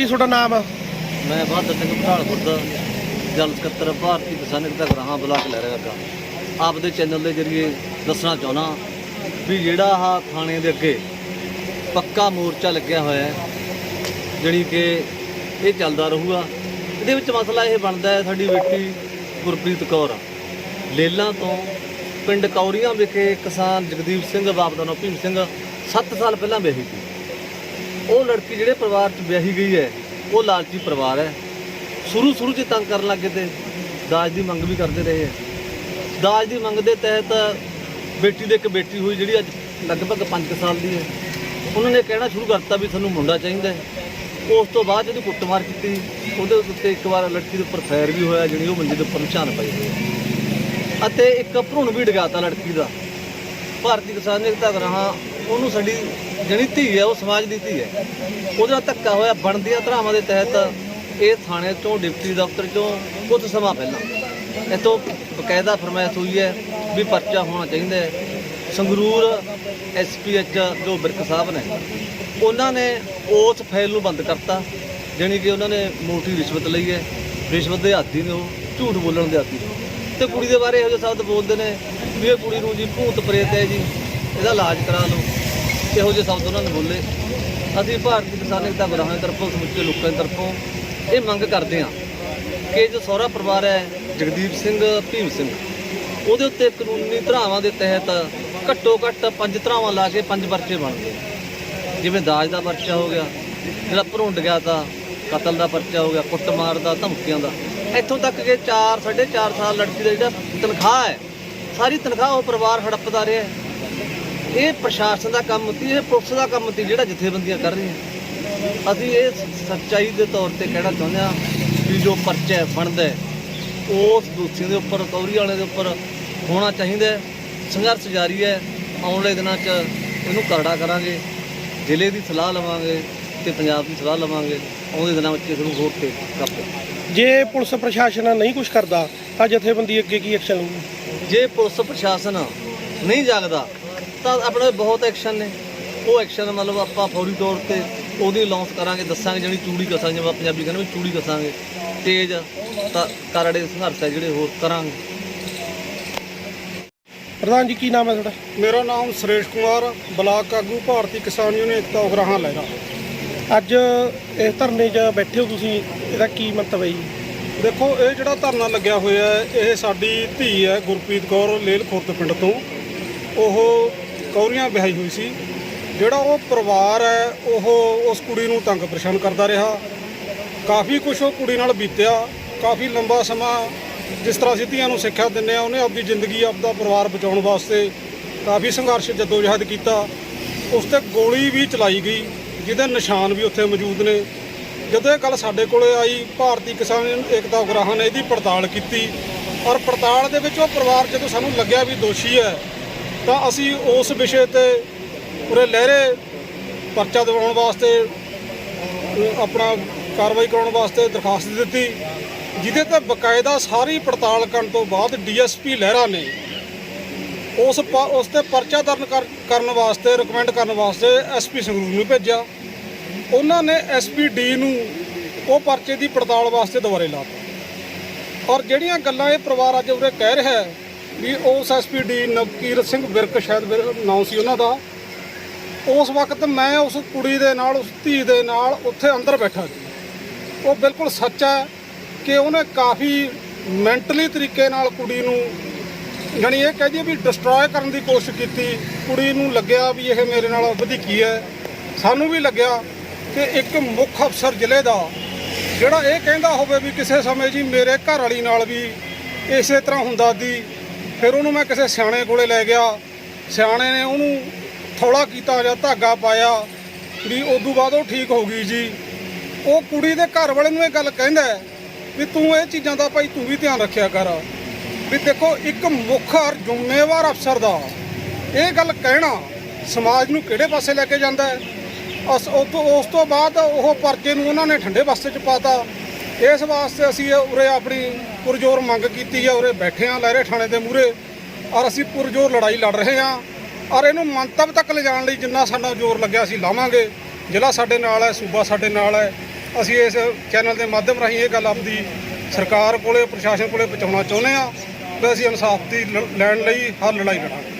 ਕੀ ਤੁਹਾਡਾ ਨਾਮ? ਮੈਂ ਬਹਾਦਰ ਸਿੰਘ ਪਠਾਨਕੋਟ ਜਲ ਸਕੱਤਰ, ਭਾਰਤੀ ਕਿਸਾਨ ਦਾ ਗ੍ਰਾਹਾਂ ਬਲਾਕ ਲੈ ਰਿਹਾ ਗਾ ਆਪਦੇ ਚੈਨਲ ਦੇ ਜਰੀਏ ਦੱਸਣਾ ਚਾਹੁੰਦਾ ਵੀ ਜਿਹੜਾ ਆਹ ਥਾਣੇ ਦੇ ਅੱਗੇ ਪੱਕਾ ਮੋਰਚਾ ਲੱਗਿਆ ਹੋਇਆ ਹੈ ਜਿਹੜੀ ਕਿ ਇਹ ਚੱਲਦਾ ਰਹੂਗਾ। ਇਹਦੇ ਵਿੱਚ ਮਸਲਾ ਇਹ ਬਣਦਾ ਹੈ, ਸਾਡੀ ਬੇਟੀ ਗੁਰਪ੍ਰੀਤ ਕੌਰ। ਲੇਲਾਂ ਤੋਂ ਪਿੰਡ ਕੌਰੀਆਂ ਵਿਖੇ ਕਿਸਾਨ ਜਗਦੀਪ ਸਿੰਘ, ਬਾਪ ਦਾ ਨਾਮ ਭੀਮ ਸਿੰਘ 7 ਸਾਲ ਪਹਿਲਾਂ ਵਿਆਹੀ ਸੀ। ਉਹ ਲੜਕੀ ਜਿਹੜੇ ਪਰਿਵਾਰ 'ਚ ਵਿਆਹੀ ਗਈ ਹੈ, ਉਹ ਲਾਲਚੀ ਪਰਿਵਾਰ ਹੈ। ਸ਼ੁਰੂ ਸ਼ੁਰੂ 'ਚ ਤੰਗ ਕਰਨ ਲੱਗੇ ਤੇ ਦਾਜ ਦੀ ਮੰਗ ਵੀ ਕਰਦੇ ਰਹੇ ਹੈ। ਦਾਜ ਦੀ ਮੰਗ ਦੇ ਤਹਿਤ ਬੇਟੀ ਦੇ ਇੱਕ ਬੇਟੀ ਹੋਈ ਜਿਹੜੀ ਅੱਜ ਲਗਭਗ 5 ਸਾਲ ਦੀ ਹੈ। ਉਹਨਾਂ ਨੇ ਕਹਿਣਾ ਸ਼ੁਰੂ ਕਰਤਾ ਵੀ ਤੁਹਾਨੂੰ ਮੁੰਡਾ ਚਾਹੀਦਾ ਹੈ। ਉਸ ਤੋਂ ਬਾਅਦ ਜਦੋਂ ਕੁੱਟਮਾਰ ਕੀਤੀ, ਉਹਦੇ ਉੱਤੇ ਇੱਕ ਵਾਰ ਲੜਕੀ ਦੇ ਉੱਪਰ ਫਾਇਰ ਵੀ ਹੋਇਆ, ਜਿਹੜੀ ਉਹ ਮੰਜੇ ਦੇ ਉੱਪਰ ਨਿਸ਼ਾਨ ਪਈ ਹੋਈ ਅਤੇ ਇੱਕ ਭਰੂਣ ਵੀ ਡਗਾਤਾ ਲੜਕੀ ਦਾ। ਭਾਰਤੀ ਕਿਸਾਨ ਏਕਤਾ ਗ੍ਰਾਹਾਂ ਉਹਨੂੰ ਸਾਡੀ ਜਿਹੜੀ ਧੀ ਹੈ, ਉਹ ਸਮਾਜ ਦੀ ਧੀ ਹੈ। ਉਹਦੇ ਨਾਲ ਧੱਕਾ ਹੋਇਆ, ਬਣਦੀਆਂ ਧਰਾਵਾਂ ਦੇ ਤਹਿਤ ਇਹ ਥਾਣੇ ਤੋਂ ਡਿਪਟੀ ਦਫ਼ਤਰ ਚੋਂ ਕੁਝ ਸਮਾਂ ਪਹਿਲਾਂ। ਇਤੋਂ ਬਕਾਇਦਾ ਫਰਮਾਇਸ਼ ਹੋਈ ਹੈ ਵੀ ਪਰਚਾ ਹੋਣਾ ਚਾਹੀਦਾ ਹੈ। ਸੰਗਰੂਰ ਐਸਪੀਐਚ ਜੋ ਬਿਰਕ ਸਾਹਿਬ ਨੇ, ਉਹਨਾਂ ਨੇ ਉਸ ਫਾਈਲ ਨੂੰ ਬੰਦ ਕਰਤਾ, ਜਾਣੀ ਕਿ ਉਹਨਾਂ ਨੇ ਮੋਟੀ ਰਿਸ਼ਵਤ ਲਈ ਹੈ। ਰਿਸ਼ਵਤ ਦੇ ਆਦੀ ਨੇ ਉਹ, ਝੂਠ ਬੋਲਣ ਦੇ ਆਦੀ ਤੇ ਕੁੜੀ ਦੇ ਬਾਰੇ ਇਹੋ ਜਿਹੇ ਸ਼ਬਦ ਬੋਲਦੇ ਨੇ ਵੀ ਇਹ ਕੁੜੀ ਨੂੰ ਜੀ ਭੂਤ ਪ੍ਰੇਤ ਹੈ ਜੀ, ਇਹਦਾ ਇਲਾਜ ਕਰਾ ਲਓ। ਇਹੋ ਜਿਹੇ ਸ਼ਬਦ ਉਹਨਾਂ ਨੇ ਬੋਲੇ? ਅਸੀਂ ਭਾਰਤੀ ਕਿਸਾਨ ਏਕਤਾ ਗਰਾਹਾਂ ਦੀ ਤਰਫੋਂ, ਸਮੁੱਚੇ ਲੋਕਾਂ ਤਰਫੋਂ ਇਹ ਮੰਗ ਕਰਦੇ ਹਾਂ ਕਿ ਜੋ ਸਹੁਰਾ ਪਰਿਵਾਰ ਹੈ, ਜਗਦੀਪ ਸਿੰਘ, ਭੀਮ ਸਿੰਘ, ਉਹਦੇ ਉੱਤੇ ਕਾਨੂੰਨੀ ਧਰਾਵਾਂ ਦੇ ਤਹਿਤ ਘੱਟੋ ਘੱਟ ਪੰਜ ਧਰਾਵਾਂ ਲਾ ਕੇ ਪੰਜ ਪਰਚੇ ਬਣਦੇ ਜਿਵੇਂ ਦਾਜ ਦਾ ਪਰਚਾ ਹੋ ਗਿਆ, ਜਿਹੜਾ ਭਰੁੰਡ ਗਿਆ ਤਾਂ ਕਤਲ ਦਾ ਪਰਚਾ ਹੋ ਗਿਆ, ਕੁੱਟਮਾਰ ਦਾ, ਧਮਕੀਆਂ ਦਾ। ਇੱਥੋਂ ਤੱਕ ਕਿ 4 4.5 ਸਾਲ ਲੜਕੀ ਦਾ ਜਿਹੜਾ ਤਨਖਾਹ ਹੈ, ਸਾਰੀ ਤਨਖਾਹ ਉਹ ਪਰਿਵਾਰ ਹੜੱਪਦਾ ਰਿਹਾ ਇਹ ਪ੍ਰਸ਼ਾਸਨ ਦਾ ਕੰਮ ਸੀ ਇਹ ਪੁਲਿਸ ਦਾ ਕੰਮ ਸੀ ਜਿਹੜਾ ਜਥੇਬੰਦੀਆਂ ਕਰ ਰਹੀਆਂ। ਅਸੀਂ ਇਹ ਸੱਚਾਈ ਦੇ ਤੌਰ ਤੇ ਕਹਿਣਾ ਚਾਹੁੰਦੇ ਹਾਂ ਕਿ ਜੋ ਪਰਚਾ ਬਣਦਾ ਉਸ ਦੋਸ਼ੀ ਦੇ ਉੱਪਰ ਕੌਰੀ ਵਾਲੇ ਦੇ ਉੱਪਰ ਹੋਣਾ ਚਾਹੀਦਾ। ਸੰਘਰਸ਼ ਜਾਰੀ ਹੈ ਆਉਣ ਵਾਲੇ ਦਿਨਾਂ 'ਚ ਇਹਨੂੰ ਕਰੜਾ ਕਰਾਂਗੇ ਜ਼ਿਲ੍ਹੇ ਦੀ ਸਲਾਹ ਲਵਾਂਗੇ ਤੇ ਪੰਜਾਬ ਦੀ ਸਲਾਹ ਲਵਾਂਗੇ ਆਉਂਦੇ ਦਿਨਾਂ ਵਿੱਚ ਇਸ ਨੂੰ ਹੋਰ ਤੇ ਕਰਦੇ ਜੇ ਪੁਲਿਸ ਪ੍ਰਸ਼ਾਸਨ ਨਹੀਂ ਕੁਝ ਕਰਦਾ ਤਾਂ ਜਥੇਬੰਦੀ ਅੱਗੇ ਕੀ ਐਕਸ਼ਨ ਲਊਗੀ? ਜੇ ਪੁਲਿਸ ਪ੍ਰਸ਼ਾਸਨ ਨਹੀਂ ਜਾਗਦਾ ਤਾਂ ਆਪਣੇ ਬਹੁਤ ਐਕਸ਼ਨ ਨੇ। ਉਹ ਐਕਸ਼ਨ ਮਤਲਬ ਆਪਾਂ ਫੌਰੀ ਤੌਰ ਤੇ ਉਹਦੀ ਲਾਂਚ ਕਰਾਂਗੇ ਦੱਸਾਂਗੇ ਜਿਹੜੀ ਚੂੜੀ ਕਸਾਂਗੇ ਜਿਵੇਂ ਪੰਜਾਬੀ ਕਹਿੰਦੇ ਵੀ ਚੂੜੀ ਕਸਾਂਗੇ। ਤੇਜ਼ ਤਾਂ ਕਰੜੇ ਸੰਘਰਸ਼ ਹੈ ਜਿਹੜੇ ਹੋਰ ਕਰਾਂਗੇ। ਪ੍ਰਧਾਨ ਜੀ ਕੀ ਨਾਮ ਹੈ ਤੁਹਾਡਾ? ਮੇਰਾ ਨਾਮ ਸੁਰੇਸ਼ ਕੁਮਾਰ ਬਲਾਕ ਆਗੂ ਭਾਰਤੀ ਕਿਸਾਨ ਯੂਨੀਅਨ ਏਕਤਾ ਉਗਰਾਹਾਂ ਲੈਣਾ ਅੱਜ ਇਸ ਧਰਨੇ 'ਚ ਬੈਠੇ ਹੋ ਤੁਸੀਂ ਇਹਦਾ ਕੀ ਮਤਲਬ ਹੈ ਜੀ? ਦੇਖੋ ਇਹ ਜਿਹੜਾ ਧਰਨਾ ਲੱਗਿਆ ਹੋਇਆ ਹੈ ਇਹ ਸਾਡੀ ਧੀ ਹੈ ਗੁਰਪ੍ਰੀਤ ਕੌਰ ਲੇਲ ਖੁਰਦ ਪਿੰਡ ਤੋਂ। ਉਹ ਕੌਰੀਆਂ ਵਿਆਹੀ ਹੋਈ ਸੀ। ਜਿਹੜਾ ਉਹ ਪਰਿਵਾਰ ਹੈ, ਉਹ ਉਸ ਕੁੜੀ ਨੂੰ ਤੰਗ ਪਰੇਸ਼ਾਨ ਕਰਦਾ ਰਿਹਾ। ਕਾਫੀ ਕੁਝ ਉਹ ਕੁੜੀ ਨਾਲ ਬੀਤਿਆ। ਕਾਫੀ ਲੰਬਾ ਸਮਾਂ ਜਿਸ ਤਰ੍ਹਾਂ ਅਸੀਂ ਧੀਆਂ ਨੂੰ ਸਿੱਖਿਆ ਦਿੰਦੇ ਆ ਉਹਨੇ ਆਪਣੀ ਜ਼ਿੰਦਗੀ, ਆਪਦਾ ਪਰਿਵਾਰ ਬਚਾਉਣ ਵਾਸਤੇ ਕਾਫੀ ਸੰਘਰਸ਼ ਜਦੋਜਹਿਦ ਕੀਤਾ। ਉਸ ਤੇ ਗੋਲੀ ਵੀ ਚਲਾਈ ਗਈ, ਜਿਹਦੇ ਨਿਸ਼ਾਨ ਵੀ ਉੱਥੇ ਮੌਜੂਦ ਨੇ। ਜਦੋਂ ਇਹ ਗੱਲ ਸਾਡੇ ਕੋਲੇ ਆਈ, ਭਾਰਤੀ ਕਿਸਾਨ ਏਕਤਾ ਉਗਰਾਹਾਂ ਨੇ ਇਹਦੀ ਪੜਤਾਲ ਕੀਤੀ। ਔਰ ਪੜਤਾਲ ਦੇ ਵਿੱਚ ਉਹ ਪਰਿਵਾਰ, ਜਦੋਂ ਸਾਨੂੰ ਲੱਗਿਆ ਵੀ ਦੋਸ਼ੀ ਹੈ ਤਾਂ ਅਸੀਂ ਉਸ ਵਿਸ਼ੇ ਤੇ ਉਰੇ ਲਹਿਰੇ ਪਰਚਾ ਦਿਵਾਉਣ ਵਾਸਤੇ, ਆਪਣਾ ਕਾਰਵਾਈ ਕਰਾਉਣ ਵਾਸਤੇ ਦਰਖਾਸਤ ਦਿੱਤੀ, ਜਿਹਦੇ ਤੇ ਬਕਾਇਦਾ ਸਾਰੀ ਪੜਤਾਲ ਕਰਨ ਤੋਂ ਬਾਅਦ ਡੀਐਸਪੀ ਲਹਿਰਾ ਨੇ ਉਸ ਪ- ਉਸ ਤੇ ਪਰਚਾ ਦਰਨ ਕਰਨ ਵਾਸਤੇ ਰეკਮੈਂਡ ਕਰਨ ਵਾਸਤੇ ਐਸਪੀ ਸੰਗਰੂਰ ਨੂੰ ਭੇਜਿਆ। ਉਹਨਾਂ ਨੇ ਐਸਪੀ ਨੂੰ ਉਹ ਪਰਚੇ ਦੀ ਪੜਤਾਲ ਵਾਸਤੇ ਦੁਬਾਰੇ ਲਾਤਾ। ਔਰ ਜਿਹੜੀਆਂ ਗੱਲਾਂ ਇਹ ਪਰਿਵਾਰ ਅੱਜ ਉਰੇ ਕਹਿ ਰਿਹਾ ਹੈ ਵੀ ਉਸ ਐਸਪੀ ਨਵਕੀਰਤ ਸਿੰਘ ਵਿਰਕ ਸ਼ਾਇਦ ਵਿਰ- ਨਾਂ ਸੀ ਉਹਨਾਂ ਦਾ। ਉਸ ਵਕਤ ਮੈਂ ਉਸ ਕੁੜੀ ਦੇ ਨਾਲ, ਉਸ ਧੀ ਦੇ ਨਾਲ ਉੱਥੇ ਅੰਦਰ ਬੈਠਾ ਸੀ। ਉਹ ਬਿਲਕੁਲ ਸੱਚ ਹੈ ਕਿ ਉਹਨੇ ਕਾਫੀ ਮੈਂਟਲੀ ਤਰੀਕੇ ਨਾਲ ਕੁੜੀ ਨੂੰ ਜਾਣੀ ਇਹ ਕਹਿ ਵੀ ਡਿਸਟਰੋਏ ਕਰਨ ਦੀ ਕੋਸ਼ਿਸ਼ ਕੀਤੀ। ਕੁੜੀ ਨੂੰ ਲੱਗਿਆ ਵੀ ਇਹ ਮੇਰੇ ਨਾਲ ਵਧੀਕੀ ਹੈ। ਸਾਨੂੰ ਵੀ ਲੱਗਿਆ ਕਿ ਇੱਕ ਮੁੱਖ ਅਫਸਰ ਜ਼ਿਲ੍ਹੇ ਦਾ, ਜਿਹੜਾ ਇਹ ਕਹਿੰਦਾ ਹੋਵੇ ਵੀ ਕਿਸੇ ਸਮੇਂ ਜੀ ਮੇਰੇ ਘਰ ਵਾਲੀ ਨਾਲ ਵੀ ਇਸੇ ਤਰ੍ਹਾਂ ਹੁੰਦਾ ਦੀ ਫਿਰ ਉਹਨੂੰ ਮੈਂ ਕਿਸੇ ਸਿਆਣੇ ਕੋਲੇ ਲੈ ਗਿਆ। ਸਿਆਣੇ ਨੇ ਉਹਨੂੰ ਥੋੜਾ ਕੀਤਾ ਜਾਂ ਧਾਗਾ ਪਾਇਆ ਵੀ ਉਦੋਂ ਬਾਅਦ ਉਹ ਠੀਕ ਹੋ ਗਈ ਜੀ। ਉਹ ਕੁੜੀ ਦੇ ਘਰ ਵਾਲੇ ਨੂੰ ਇਹ ਗੱਲ ਕਹਿੰਦਾ ਵੀ ਤੂੰ ਇਹ ਚੀਜ਼ਾਂ ਦਾ ਭਾਈ ਤੂੰ ਵੀ ਧਿਆਨ ਰੱਖਿਆ ਕਰ। ਵੀ ਦੇਖੋ, ਇੱਕ ਮੁੱਖ ਔਰ ਜ਼ਿੰਮੇਵਾਰ ਅਫਸਰ ਦਾ ਇਹ ਗੱਲ ਕਹਿਣਾ ਸਮਾਜ ਨੂੰ ਕਿਹੜੇ ਪਾਸੇ ਲੈ ਕੇ ਜਾਂਦਾ ਹੈ? ਉਸ ਉਹ ਉਸ ਤੋਂ ਬਾਅਦ ਉਹ ਪਰਚੇ ਨੂੰ ਉਹਨਾਂ ਨੇ ਠੰਡੇ ਪਾਸੇ ਚ ਪਾਤਾ। ਇਸ ਵਾਸਤੇ ਅਸੀਂ ਉਰੇ ਆਪਣੀ ਪੁਰਜੋਰ ਮੰਗ ਕੀਤੀ ਹੈ ਉਰੇ ਬੈਠੇ ਆ ਲਹਿਰੇ ਥਾਣੇ ਦੇ ਮੂਹਰੇ, ਔਰ ਅਸੀਂ ਪੁਰਜੋਰ ਲੜਾਈ ਲੜ ਰਹੇ ਹਾਂ ਔਰ ਇਹਨੂੰ ਮੰਤਵ ਤੱਕ ਲਿਜਾਣ ਲਈ ਜਿੰਨਾ ਸਾਡਾ ਜ਼ੋਰ ਲੱਗਿਆ ਅਸੀਂ ਲਾਵਾਂਗੇ। ਜ਼ਿਲ੍ਹਾ ਸਾਡੇ ਨਾਲ ਹੈ, ਸੂਬਾ ਸਾਡੇ ਨਾਲ ਹੈ। ਅਸੀਂ ਇਸ ਚੈਨਲ ਦੇ ਮਾਧਿਅਮ ਰਾਹੀਂ ਇਹ ਗੱਲ ਆਪਦੀ ਸਰਕਾਰ ਕੋਲੇ, ਪ੍ਰਸ਼ਾਸਨ ਕੋਲੇ ਪਹੁੰਚਾਉਣਾ ਚਾਹੁੰਦੇ ਆ ਕਿ ਅਸੀਂ ਇਨਸਾਫ ਦੀ ਲ- ਲੈਣ ਲਈ ਹਰ ਲੜਾਈ ਲੜਾਂਗੇ।